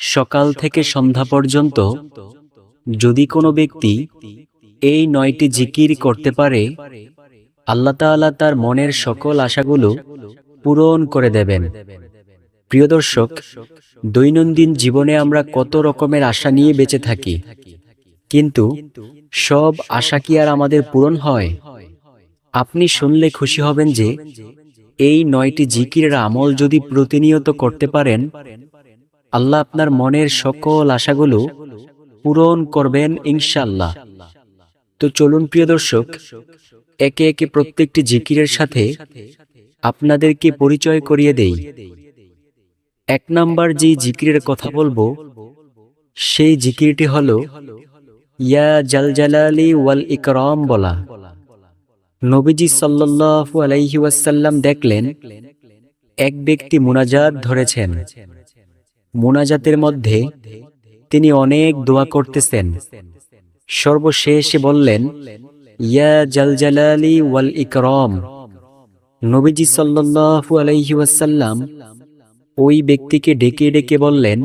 সকাল থেকে সন্ধ্যা পর্যন্ত যদি কোনো ব্যক্তি এই নয়টি জিকির করতে পারে, আল্লাহ তার মনের সকল আশাগুলো পূরণ করে দেবেন। প্রিয় দর্শক, দৈনন্দিন জীবনে আমরা কত রকমের আশা নিয়ে বেঁচে থাকি, কিন্তু সব আশা কি আর আমাদের পূরণ হয়? আপনি শুনলে খুশি হবেন যে, এই নয়টি জিকিরের আমল যদি প্রতিনিয়ত করতে পারেন আল্লাহ আপনার মনের সকল আশাগুলো পূরণ করবেন ইনশাল্লাহ তো চলুন প্রিয় দর্শক, একে একে প্রত্যেকটি জিকিরের সাথে আপনাদেরকে পরিচয় করিয়ে দেই। এক নাম্বার যে জিকিরের কথা বলব, সেই জিকিরটি হল, ইয়া জালজালালি ওয়াল ইকরম বলা। নবীজি সাল্লাল্লাহু আলাইহি ওয়াসাল্লাম দেখলেন, এক ব্যক্তি মুনাজাত ধরেছেন। মুনাজাতের মধ্যে তিনি অনেক দোয়া করতেছেন। সর্বশেষে বললেন, ইয়া জালজালালি ওয়াল ইকরম। নবীজি সাল্লাল্লাহু আলাইহি ওই ব্যক্তিকে ডেকে ডেকে বললেন,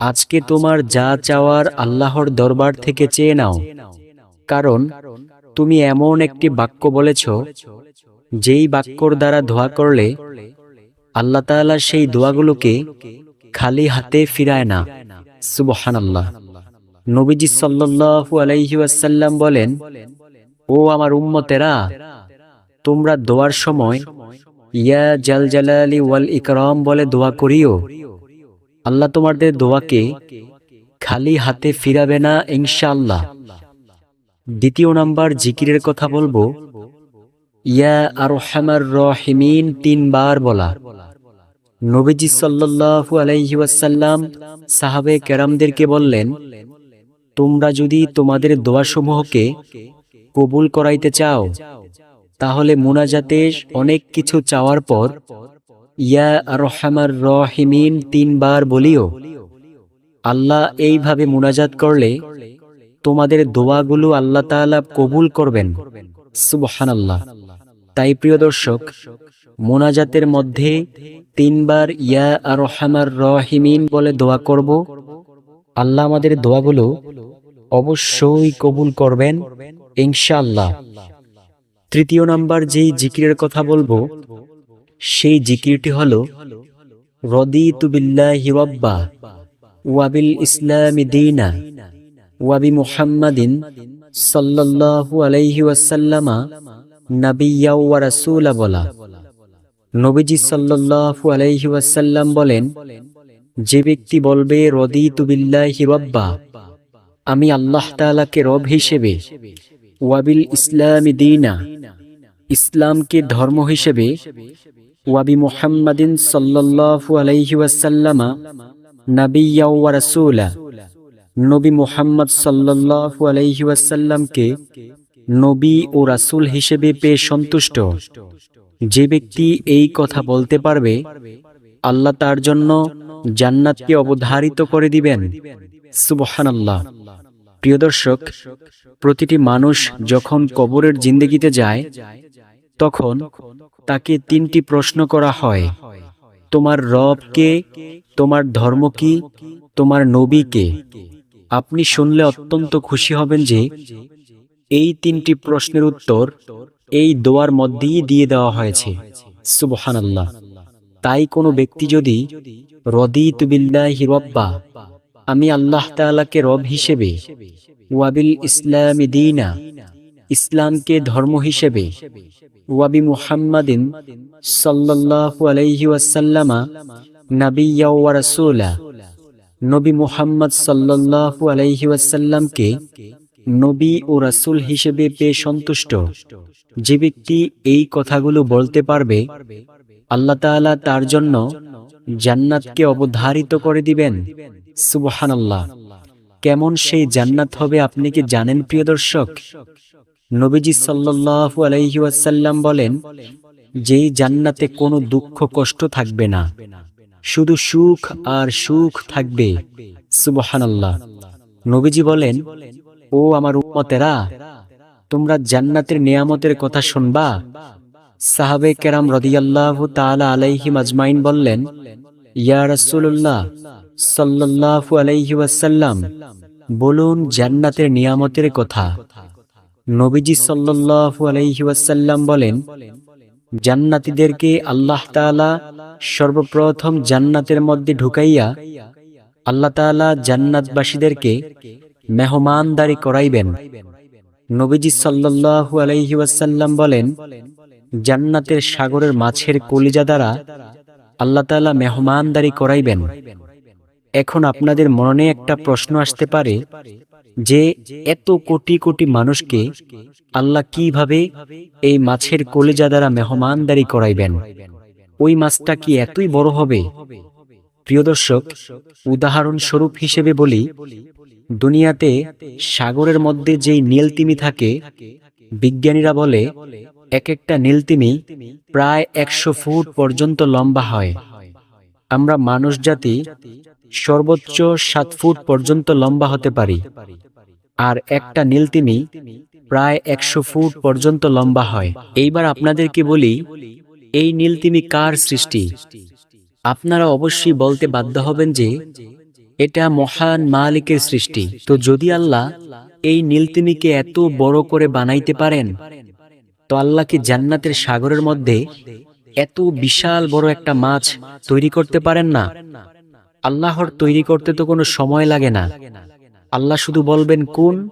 আজকে তোমার যা চাওয়ার আল্লাহর দরবার থেকে চেয়ে নাও। কারণ তুমি এমন একটি বাক্য বলেছ, যেই বাক্যর দ্বারা দোয়া করলে আল্লাহ তাআলা সেই দোয়াগুলোকে খালি হাতে ফিরায় না। সুবহান আল্লাহ নবীজি সাল্লাল্লাহু আলাইহি ওয়াসাল্লাম বলেন, ও আমার উম্মতেরা, তোমরা দোয়ার সময় ইয়া জাল জালালি ওয়াল ইকরাম বলে দোয়া করিও। আল্লাহ তোমাদের দোয়াকে খালি হাতে ফিরাবে না ইনশাআল্লাহ। দ্বিতীয় নাম্বার জিকিরের কথা বলব, ইয়া আর রহিমিন তিনবার বলা। নবীজি সাল্লাল্লাহু আলাইহি ওয়াসাল্লাম সাহাবে কেরামদেরকে বললেন, তোমরা যদি তোমাদের দোয়াসমূহকে কবুল করাইতে চাও, তাহলে মোনাজাতে অনেক কিছু চাওয়ার পর ইয়া রহমার রহিমিন তিনবার বলিও, আল্লাহ এইভাবে মোনাজাত করলে তোমাদের দোয়াগুলো আল্লাহ তাআলা কবুল করবেন। সুবহান আল্লাহ তাই প্রিয় দর্শক মোনাজাতের মধ্যে তিনবার ইয়া আর রহমার রহিমিন বলে দোয়া করব। আল্লাহ আমাদের দোয়াগুলো অবশ্যই কবুল করবেন, ইনশাআল্লাহ। তৃতীয় নাম্বার যেই জিকিরের কথা বলব, সেই জিকিরটি হল, রদিতু বিল্লাহি রব্বা ওয়াবিল ইসলামি দিনা ওয়াবি মুহাম্মাদিন সাল্লাল্লাহু আলাইহি ওয়াসাল্লামা নাবিয়্যা ওয়া রাসূলা বলা। নবীজি সাল্লাল্লাহু আলাইহি ওয়াসাল্লাম বলেন, যে ব্যক্তি বলবে রদি বিল্লাহি রব্বা আমি আল্লাহ তাআলাকে রব হিসেবে ওয়াবিল ইসলামি দীনা ইসলামকে ধর্ম হিসেবে ওয়াবি মুহাম্মাদিন সাল্লাল্লাহু আলাইহি ওয়াসাল্লামা নাবিয়্যা ওয়া রাসূলা নবী মুহাম্মদ সাল্লাল্লাহু আলাইহি ওয়াসাল্লামকে নবী ও রাসূল হিসেবে পেয়ে সন্তুষ্ট যে ব্যক্তি এই কথা বলতে পারবে, আল্লাহ তার জন্য জান্নাতকে অবধারিত করে দিবেন। সুবহানাল্লাহ। প্রিয় দর্শক, প্রতিটি মানুষ যখন কবরের জিন্দগিতে যায়, তখন তাকে তিনটি প্রশ্ন করা হয়। তোমার রব কে? তোমার ধর্ম কি? তোমার নবী কে? আপনি শুনলে অত্যন্ত খুশি হবেন যে, এই তিনটি প্রশ্নের উত্তর এই দোয়ার মধ্যেই দিয়ে দেওয়া হয়েছে। সুবহান আল্লাহ তাই কোনো ব্যক্তি যদি রদি বিল্লাহি রব্বা, আমি আল্লাহ তাআলাকে রব হিসেবে, ওয়াবিল ইসলামি দীনা, ইসলামকে ধর্ম হিসেবে, ওয়াবি মুহাম্মাদিন সাল্লাল্লাহু আলাইহি ওয়াসাল্লামা নাবিয়্যা ওয়া রাসূলা, নবী মুহাম্মদ সাল্লাল্লাহু আলাইহি ওয়াসাল্লামকে নবী ও রাসূল হিসেবে পেয়ে সন্তুষ্ট। যে ব্যক্তি এই কথাগুলো বলতে পারবে, আল্লাহ তাআলা তার জন্য জান্নাতকে অবধারিত করে দিবেন। সুবহানাল্লাহ। কেমন সেই জান্নাত হবে আপনি কি জানেন, প্রিয় দর্শক? নবীজি সাল্লাল্লাহু আলাইহি বলেন, যেই জান্নাতে কোনো দুঃখ, কষ্ট থাকবে না। শুধু সুখ আর সুখ থাকবে। সুবহানাল্লাহ। নবীজি বলেন ও আমার উম্মতেরা, তোমরা জান্নাতের নিয়ামতের কথা শুনবা। সাহাবে কেরাম রদিয়াল্লাহু তাআলা আলাইহিম আজমাইন বললেন, ইয়া রাসূলুল্লাহ সাল্লাল্লাহু আলাইহি ওয়াসাল্লাম, বলুন জান্নাতের নিয়ামতের কথা। নবীজি সাল্লাল্লাহু আলাইহি ওয়াসাল্লাম বলেন, জান্নাতীদেরকে আল্লাহ তাআলা সর্বপ্রথম জান্নাতের মধ্যে ঢুকাইয়া আল্লাহ তাআলা জান্নাতবাসীদেরকে মেহমানদারি করাইবেন। নবীজি আলাইহি ওয়াসাল্লাম বলেন, জান্নাতের সাগরের মাছের কলিজা দ্বারা আল্লাহ তাআলা মেহমানদারি করাইবেন। এখন আপনাদের মনে একটা প্রশ্ন আসতে পারে যে, এত কোটি কোটি মানুষকে আল্লাহ কীভাবে এই মাছের কলিজা দ্বারা মেহমানদারি করাইবেন? ওই মাছটা কি এতই বড় হবে? প্রিয় দর্শক, উদাহরণস্বরূপ হিসেবে বলি দুনিয়াতে সাগরের মধ্যে যেই নীলতিমি থাকে, বিজ্ঞানীরা বলে এক একটা নীলতিমি প্রায় একশো ফুট পর্যন্ত লম্বা হয়। আমরা মানুষ জাতি সর্বোচ্চ সাত ফুট পর্যন্ত লম্বা হতে পারি। আর একটা নীলতিমি প্রায় একশো ফুট পর্যন্ত লম্বা হয়। এইবার আপনাদেরকে বলি, এই নীলতিমি কার সৃষ্টি? আপনারা অবশ্যই বলতে বাধ্য হবেন যে এটা মহান মালিকের সৃষ্টি। তো যদি আল্লাহ এই নীলতিমিকে এত বড় করে বানাইতে পারেন, তো আল্লাহকে জান্নাতের সাগরের মধ্যে এত বিশাল বড় একটা মাছ তৈরি করতে পারেন না? আল্লাহর তৈরি করতে তো কোনো সময় লাগে না। আল্লাহ শুধু বলবেন, কোন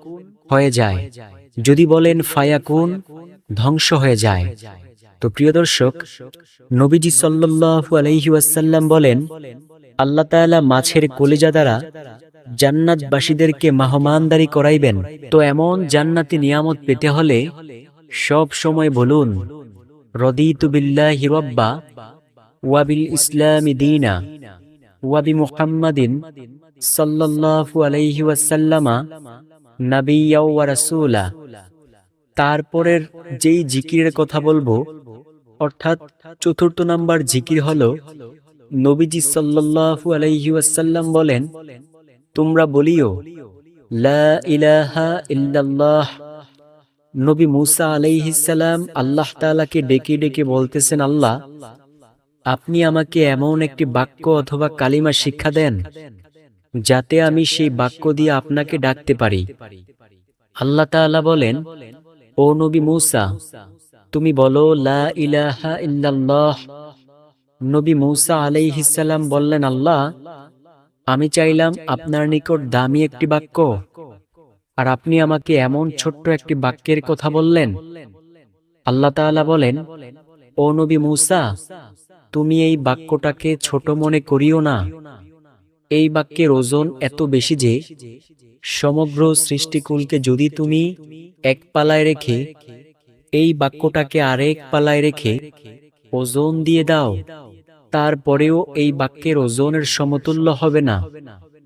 হয়ে যায়। যদি বলেন ফায়া কোন ধ্বংস হয়ে যায়। তো প্রিয় দর্শক, নবীজি সাল্লাল্লাহু আলাইহি ওয়াসাল্লাম বলেন আল্লাহ তাআলা মাছের কলিজা দ্বারা জান্নাতবাসীদেরকে মাহমানদারি করাইবেন। তো এমন জান্নাতি নিয়ামত পেতে হলে সব সময় বলুন, রদিতু বিল্লাহি রব্বা ওয়া বিল ইসলামি দীনা ওয়া বি মুহাম্মাদিন সাল্লাল্লাহু আলাইহি ওয়াসাল্লামা নাবিয়্যা ওয়া তারপরের যেই জিকিরের কথা বলব, অর্থাৎ চতুর্থ নাম্বার জিকির হলো নবীজি সাল্লাল্লাহু আলাইহি ওয়াসাল্লাম বলেন, তোমরা বলিও, লা ইলাহা ইল্লাল্লাহ। নবী মুসা আলাইহিসাল্লাম আল্লাহ তাআলাকে ডেকে ডেকে বলতেছেন, আল্লাহ, আপনি আমাকে এমন একটি বাক্য অথবা কালিমা শিক্ষা দেন, যাতে আমি সেই বাক্য দিয়ে আপনাকে ডাকতে পারি। আল্লাহ তাআলা বলেন, ও নবী মুসা, তুমি বলো, লা ইলাহা ইল্লাল্লাহ। নবী মুসা আলাইহিসাল্লাম বললেন, আল্লাহ, আমি চাইলাম আপনার নিকট দামি একটি বাক্য। আর আপনি আমাকে এমন ছোট্ট একটি বাক্যের কথা বললেন। আল্লাহ তাআলা বলেন, ও নবী মুসা, তুমি এই বাক্যটাকে ছোট মনে করিও না। এই বাক্যের ওজন এত বেশি যে, সমগ্র সৃষ্টিকুলকে যদি তুমি এক পালায় রেখে, এই বাক্যটাকে আরেক পালায় রেখে ওজন দিয়ে দাও তারপরেও এই বাক্যের ওজনের সমতুল্য হবে না।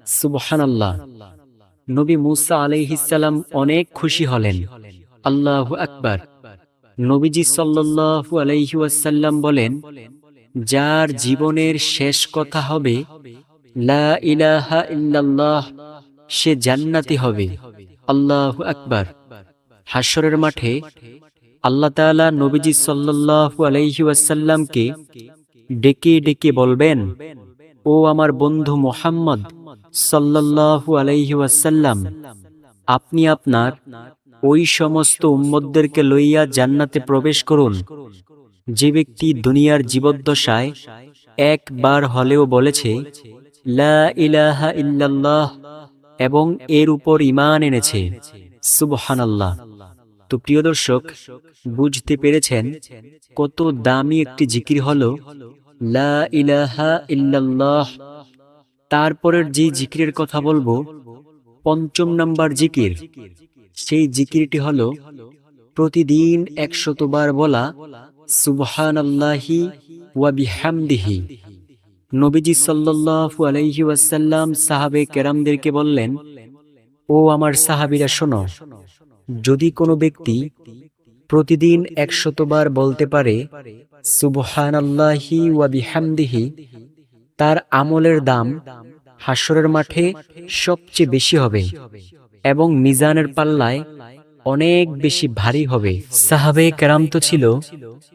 সুবহান আল্লাহ নবী মুসা আলাইহিসাল্লাম অনেক খুশি হলেন। আল্লাহ আকবার। নবীজি সাল্লাল্লাহু আলাইহি ওয়াসাল্লাম বলেন, যার জীবনের শেষ কথা হবে, লা ইলাহা ইল্লাল্লাহ, সে জান্নাতি হবে। আল্লাহ আকবার। হাসরের মাঠে আল্লাহ তাআলা নবীজি সাল্লাল্লাহু আলাইহি ওয়াসাল্লামকে ডেকে ডেকে বলবেন, ও আমার বন্ধু মোহাম্মদ সাল্লাল্লাহু আলাইহি ওয়াসাল্লাম, আপনি আপনার ওই সমস্ত উম্মদদেরকে লইয়া জান্নাতে প্রবেশ করুন। যে ব্যক্তি দুনিয়ার জীবদ্দশায় একবার হলেও বলেছে, লা ইলাহা ইল্লাল্লাহ এবং এর উপর ইমান এনেছে। সুবহানাল্লাহ। তো প্রিয় দর্শক, বুঝতে পেরেছেন কত দামি একটি জিকির হল, লা ইলাহা তারপরের যে জিকিরের কথা বলব, পঞ্চম নাম্বার জিকির, সেই জিকিরটি হল, প্রতিদিন একশতবার বলা সুবহান আল্লাহি ওয়া বিহামদিহি। নবীজি সাল্লাল্লাহু আলাইহি ওয়াসাল্লাম সাহাবে কেরামদেরকে বললেন, ও আমার সাহাবীরা শোনো যদি কোনো ব্যক্তি প্রতিদিন একশতবার বলতে পারে সুবহান আল্লাহি ওয়া বিহামদিহি তার আমলের দাম হাসরের মাঠে সবচেয়ে বেশি হবে এবং মিজানের পাল্লায় অনেক বেশি ভারী হবে। সাহাবে কেরাম তো ছিল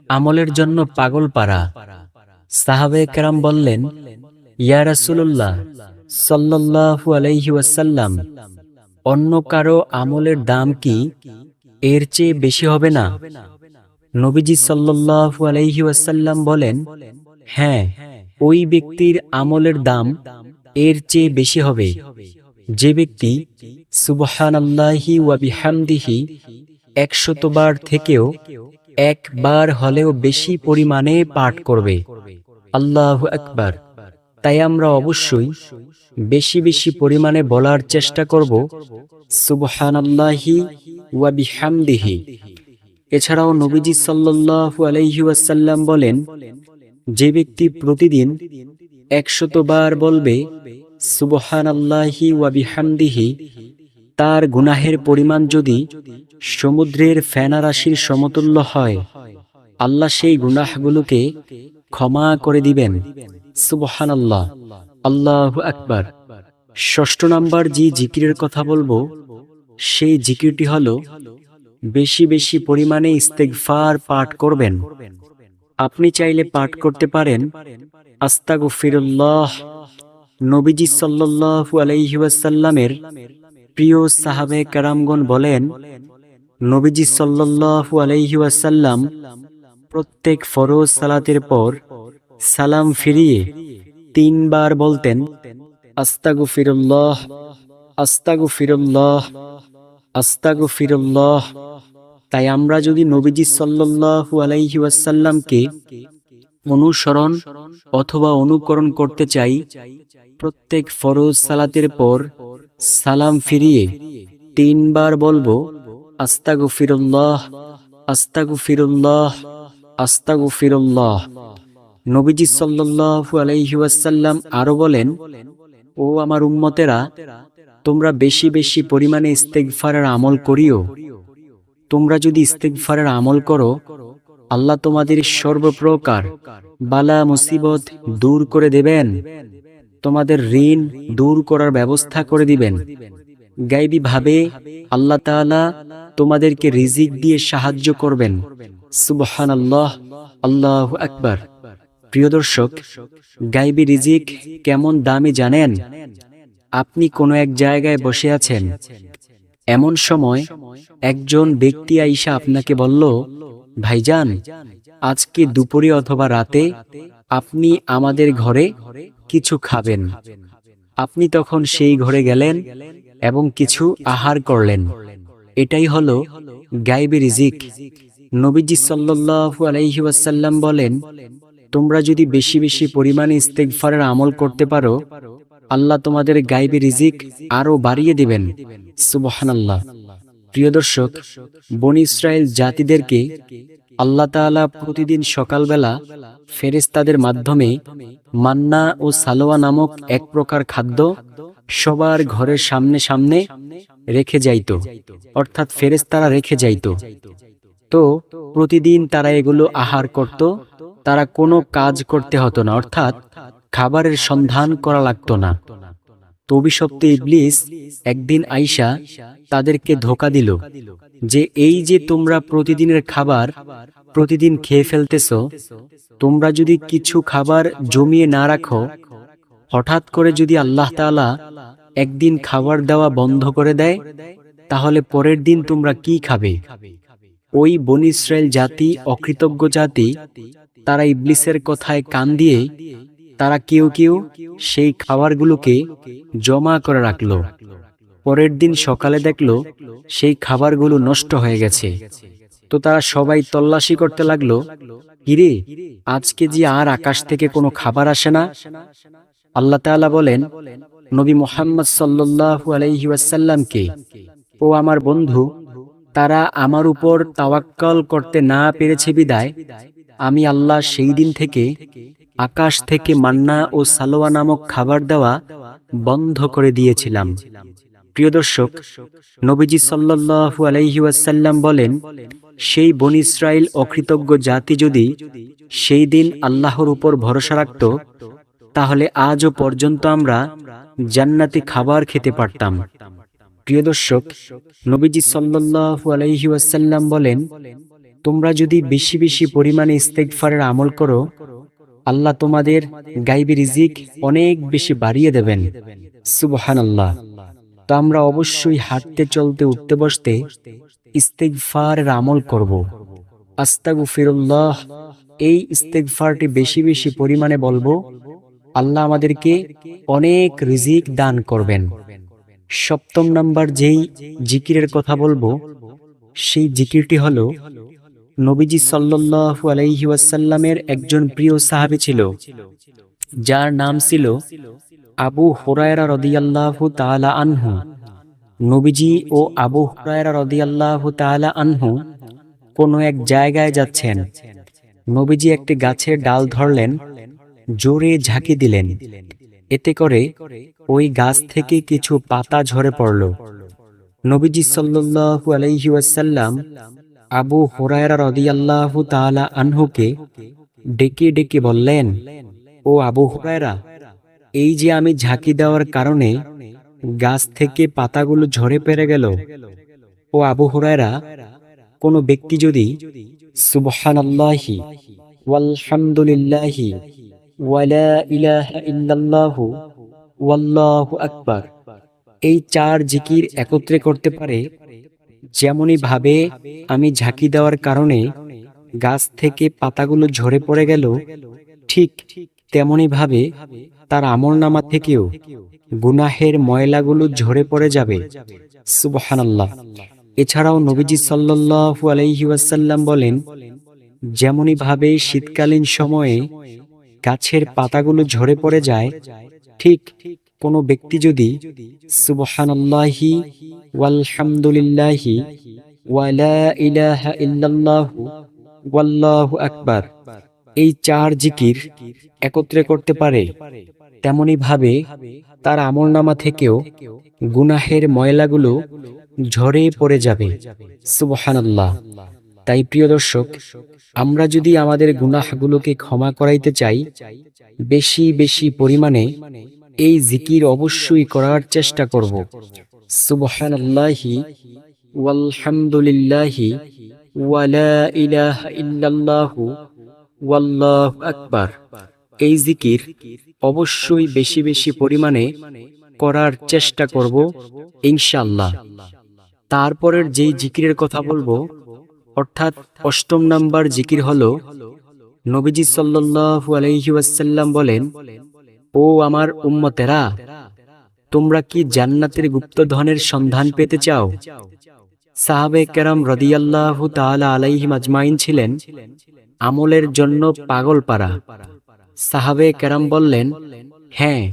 আমলের জন্য পাগল পারা সাহাবে কেরাম বললেন, ইয়া রাসূলুল্লাহ সাল্লাল্লাহু আলাইহি ওয়াসাল্লাম অন্য কারও আমলের দাম কি এর চেয়ে বেশি হবে না? নবীজি সাল্লাল্লাহু আলাইহি ওয়াসাল্লাম বলেন হ্যাঁ ওই ব্যক্তির আমলের দাম এর চেয়ে বেশি হবে। যে ব্যক্তি সুবহানাল্লাহি ওয়া বিহামদিহি একশতবার থেকেও একবার হলেও বেশি পরিমাণে পাঠ করবে। আল্লাহ আকবার। তাই আমরা অবশ্যই বেশি বেশি পরিমাণে বলার চেষ্টা করব। সুবহানাল্লাহি ওয়া বিহামদিহি। এছাড়াও নবীজি সাল্লাল্লাহু আলাইহি ওয়াসাল্লাম বলেন, যে ব্যক্তি প্রতিদিন একশতবার বলবে, সুবহানাল্লাহি ওয়া বিহামদিহি, তার গুনাহের পরিমাণ যদি সমুদ্রের ফেনা সমতুল্য হয়, আল্লাহ সেই গুনাহগুলোকে ক্ষমা করে দিবেন। সুবহানাল্লাহ। আল্লাহু আকবার। ষষ্ঠ নাম্বার যে জিকিরের কথা বলব, সেই জিকিরটি হল, বেশি বেশি পরিমাণে ইস্তেকফার পাঠ করবেন। আপনি চাইলে পাঠ করতে পারেন, আস্তাগফিরুল্লাহ, নবীজি সাল্লাল্লাহু আলাইহি ওয়াসাল্লামের প্রিয় সাহাবে কারামগণ বলেন, নবীজি সাল্লাল্লাহু আলাইহাসাল্লাম প্রত্যেক ফরজ সালাতের পর সালাম ফিরিয়ে তিনবার বলতেন, আস্তাগফিরুল্লাহ আস্তাগফিরুল্লাহ আস্তাগফিরুল্লাহ। তাই আমরা যদি নবীজি সাল্লাল্লাহু আলাইহি ওয়াসাল্লামকে অনুসরণ অথবা অনুকরণ করতে চাই, প্রত্যেক ফরজ সালাতের পর সালাম ফিরিয়ে তিনবার বলব আস্তাগু ফিরুল্লাহ আস্তাগু ফিরুল্লাহ আস্তাগফিরুল্লাহ আস্তাগফিরুল্লাহ। নবীজি সাল্লাল্লাহু আলাইহি ওয়াসাল্লাম আরও বলেন, ও আমার উম্মতেরা, তোমরা বেশি বেশি পরিমাণে ইস্তেগফারের আমল করিও। তোমরা যদি ইস্তেগফারের আমল করো, আল্লাহ তোমাদের সর্বপ্রকার বালা, মুসিবত দূর করে দেবেন। তোমাদের ঋণ দূর করার ব্যবস্থা করে দিবেন। গাইবি ভাবে আল্লাহ তাআলা তোমাদেরকে রিজিক দিয়ে সাহায্য করবেন। সুবহানাল্লাহ, আল্লাহু আকবার। প্রিয় দর্শক, গাইবি রিজিক কেমন দামি জানেন? আপনি কোনো এক জায়গায় বসে আছেন। এমন সময় একজন ব্যক্তি আইসা আপনাকে বলল, ভাইজান, আজকে দুপুরে অথবা রাতে আপনি আমাদের ঘরে কিছু খাবেন। আপনি তখন সেই ঘরে গেলেন এবং কিছু আহার করলেন। এটাই হলো গাইবি রিজিক। নবীজি সাল্লাল্লাহু আলাইহি ওয়াসাল্লাম বলেন তোমরা যদি বেশি বেশি পরিমাণে ইস্তেগফারের আমল করতে পারো, আল্লাহ তোমাদের গাইবে রিজিক আরও বাড়িয়ে দিবেন। সুবহানাল্লাহ। প্রিয় দর্শক, বনি ইসরায়েল জাতিদেরকে আল্লাহ তাআলা প্রতিদিন সকালবেলা ফেরেশতাদের মাধ্যমে মান্না ও সালোয়া নামক এক প্রকার খাদ্য সবার ঘরের সামনে সামনে রেখে যাইত, অর্থাৎ ফেরেশতারা রেখে যাইত। তো প্রতিদিন তারা এগুলো আহার করত তারা কোনো কাজ করতে হতো না, অর্থাৎ খাবারের সন্ধান করা লাগতো না। তো অভিশপ্ত ইবলিস একদিন আইসা তাদেরকে ধোকা দিল যে এই যে তোমরা প্রতিদিনের খাবার প্রতিদিন খেয়ে ফেলতেছ, তোমরা যদি কিছু খাবার জমিয়ে না রাখো, হঠাৎ করে যদি আল্লাহ তাআলা একদিন খাবার দেওয়া বন্ধ করে দেয়, তাহলে পরের দিন তোমরা কি খাবে? ওই বন ইসরায়েল জাতি, অকৃতজ্ঞ জাতি তারা ইবলিসের কথায় কান দিয়ে তারা কেউ কেউ সেই খাবারগুলোকে জমা করে রাখল। পরের দিন সকালে দেখল সেই খাবারগুলো নষ্ট হয়ে গেছে। তো তারা সবাই তল্লাশি করতে লাগল, কিরে, আজকে যে আর আকাশ থেকে কোনো খাবার আসে না? আল্লাহ তাআলা বলেন, নবী মোহাম্মদ সাল্লাল্লাহু আলাইহি ওয়াসাল্লামকে, ও আমার বন্ধু, তারা আমার উপর তাওয়াক্কল করতে না পেরেছে বিদায় আমি আল্লাহ সেই দিন থেকে আকাশ থেকে মান্না ও সালোয়া নামক খাবার দেওয়া বন্ধ করে দিয়েছিলাম। প্রিয় দর্শক, নবীজি সাল্লাল্লাহু আলাইহি বলেন, সেই বন ইসরায়েল অকৃতজ্ঞ জাতি যদি সেই দিন আল্লাহর উপর ভরসা রাখত, তাহলে আজও পর্যন্ত আমরা জান্নাতি খাবার খেতে পারতাম। প্রিয় দর্শক, নবীজি সাল্লাল্লাহু আলাইহাসাল্লাম বলেন তোমরা যদি বেশি বেশি পরিমাণে ইস্তেগফারের আমল করো, আল্লাহ তোমাদের গাইবি রিজিক অনেক বেশি বাড়িয়ে দেবেন। সুবহান আল্লাহ তো আমরা অবশ্যই হাঁটতে চলতে উঠতে বসতে ইস্তেগফারের আমল করব। আস্তাগু ফিরুল্লাহ এই ইস্তেগফারটি বেশি বেশি পরিমাণে বলব, আল্লাহ আমাদেরকে অনেক রিজিক দান করবেন। সপ্তম নাম্বার যেই জিকিরের কথা বলব, সেই জিকিরটি হলো নবীজি সাল্লাল্লাহু আলাইহি ওয়াসাল্লামের একজন প্রিয় সাহাবী ছিল, যার নাম ছিল আবু হুরায়রা রাদিয়াল্লাহু তাআলা আনহু। নবীজি ও আবু হুরায়রা রাদিয়াল্লাহু তাআলা আনহু কোনো এক জায়গায় যাচ্ছেন। নবীজি একটি গাছের ডাল ধরলেন, জোরে ঝাঁকি দিলেন। এতে করে ওই গাছ থেকে কিছু পাতা ঝরে পড়ল। নবীজি সাল্লাল্লাহু আলাইহি ওয়াসাল্লাম আবু হুরায়রা রাদিয়াল্লাহু তাআলা আনহুকে ডেকে ডেকে বললেন, ও আবু হুরায়রা, এই যে আমি ঝাঁকি দেওয়ার কারণে গাছ থেকে পাতাগুলো ঝরে পেরে গেল, ও আবু হুরায়রা, কোনো ব্যক্তি যদি সুবহানাল্লাহি ওয়ালহামদুলিল্লাহি ওয়ালা ইলাহা ইল্লাল্লাহু ওয়াল্লাহু আকবার, এই চার জিকির একত্রে করতে পারে যেমনই ভাবে, আমি ঝাঁকি দেওয়ার কারণে গাছ থেকে পাতাগুলো ঝরে পড়ে গেল, ঠিক তেমনি ভাবে তার আমল নামা থেকেও গুনাহের ময়লাগুলো ঝরে পড়ে যাবে। সুবহানাল্লাহ। এছাড়াও নবীজি সাল্লাল্লাহু আলাইহি ওয়াসাল্লাম বলেন, যেমনই ভাবে শীতকালীন সময়ে গাছের পাতাগুলো ঝরে পড়ে যায়, ঠিক কোনো ব্যক্তি যদি ওয়ালা ইলাহা আকবার, এই চার জিকির একত্রে করতে পারে, তেমনি ভাবে তার আমলনামা থেকেও গুনাহের ময়লাগুলো ঝরে পড়ে যাবে। সুবহানাল্লাহ। তাই প্রিয় দর্শক, আমরা যদি আমাদের গুনাহগুলোকে ক্ষমা করাইতে চাই, বেশি বেশি পরিমাণে এই জিকির অবশ্যই করার চেষ্টা করব। সুবহানাল্লাহি ওয়ালহামদুলিল্লাহি ওয়ালা ইলাহা ইল্লাল্লাহু ওয়াল্লাহু আকবার। এই জিকির অবশ্যই বেশি বেশি পরিমাণে করার চেষ্টা করব ইনশাআল্লাহ। তারপরের যেই জিকিরের কথা বলব, অর্থাৎ অষ্টম নাম্বার জিকির হলো নবীজি সাল্লাল্লাহু আলাইহি ওয়াসাল্লাম বলেন ও আমার উম্মতেরা, তোমরা কি জান্নাতের গুপ্তধনের সন্ধান পেতে চাও? সাহাবে কেরাম রদিয়াল্লাহু তাআলা আলাইহিম আজমাইন ছিলেন আমলের জন্য পাগল পারা সাহাবে কেরাম বললেন হ্যাঁ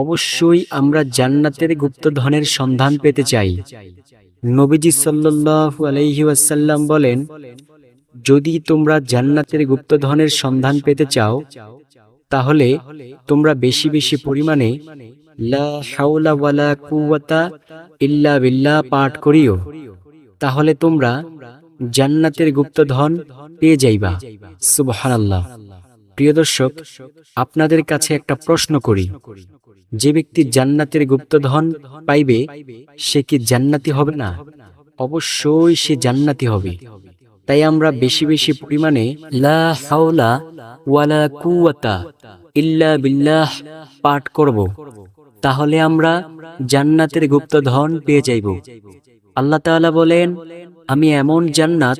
অবশ্যই আমরা জান্নাতের গুপ্তধনের সন্ধান পেতে চাই। নবীজি সাল্লাল্লাহু আলাইহি ওয়াসাল্লাম বলেন, যদি তোমরা জান্নাতের গুপ্তধনের সন্ধান পেতে চাও তাহলে তোমরা বেশি বেশি পরিমাণে লা ইল্লা পাঠ করিও। তাহলে তোমরা জান্নাতের গুপ্তধন পেয়ে যাইবা। সুবহানাল্লাহ। প্রিয় দর্শক, আপনাদের কাছে একটা প্রশ্ন করি। যে ব্যক্তি জান্নাতের গুপ্তধন পাইবে, সে কি জান্নাতি হবে না? অবশ্যই সে জান্নাতি হবে। তাই আমরা বেশি বেশি পরিমাণে ইল্লা বিল্লাহ পাঠ করব। তাহলে আমরা জান্নাতের গুপ্ত ধন পেয়ে যাইব। আল্লাহ তাআলা বলেন, আমি এমন জান্নাত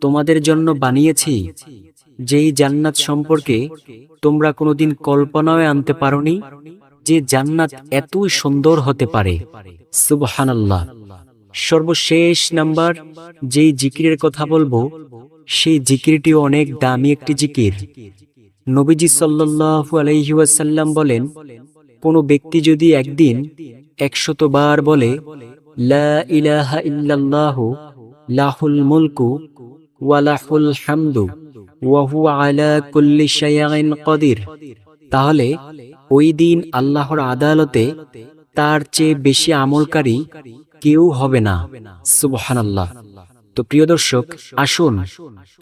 তোমাদের জন্য বানিয়েছি, যেই জান্নাত সম্পর্কে তোমরা কোনোদিন কল্পনায় আনতে পারোনি, যে জান্নাত এতই সুন্দর হতে পারে। সুবহানাল্লাহ। সর্বশেষ নাম্বার, যেই জিকিরের কথা বলব, সেই জিকিরটি অনেক দামি একটি জিকির। নবীজি সাল্লাল্লাহু আলাইহি ওয়াসাল্লাম বলেন, কোনো ব্যক্তি যদি একদিন একশত বার বলে, লা ইলাহা লাহুল মুলকু ওয়া লাহুল হামদু ওয়া হুয়া আলা কদির, তাহলে ওই দিন আল্লাহর আদালতে তার চেয়ে বেশি আমলকারী কেউ হবে না। সুবহানাল্লাহ। তো প্রিয় দর্শক, আসুন,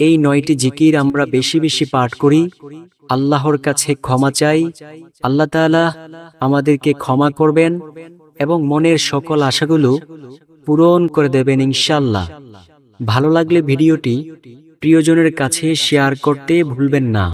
এই নয়টি জিকির আমরা বেশি বেশি পাঠ করি। আল্লাহর কাছে ক্ষমা চাই। আল্লাহ তাআলা আমাদেরকে ক্ষমা করবেন এবং মনের সকল আশাগুলো পূরণ করে দেবেন ইনশাল্লাহ ভালো লাগলে ভিডিওটি প্রিয়জনের কাছে শেয়ার করতে ভুলবেন না।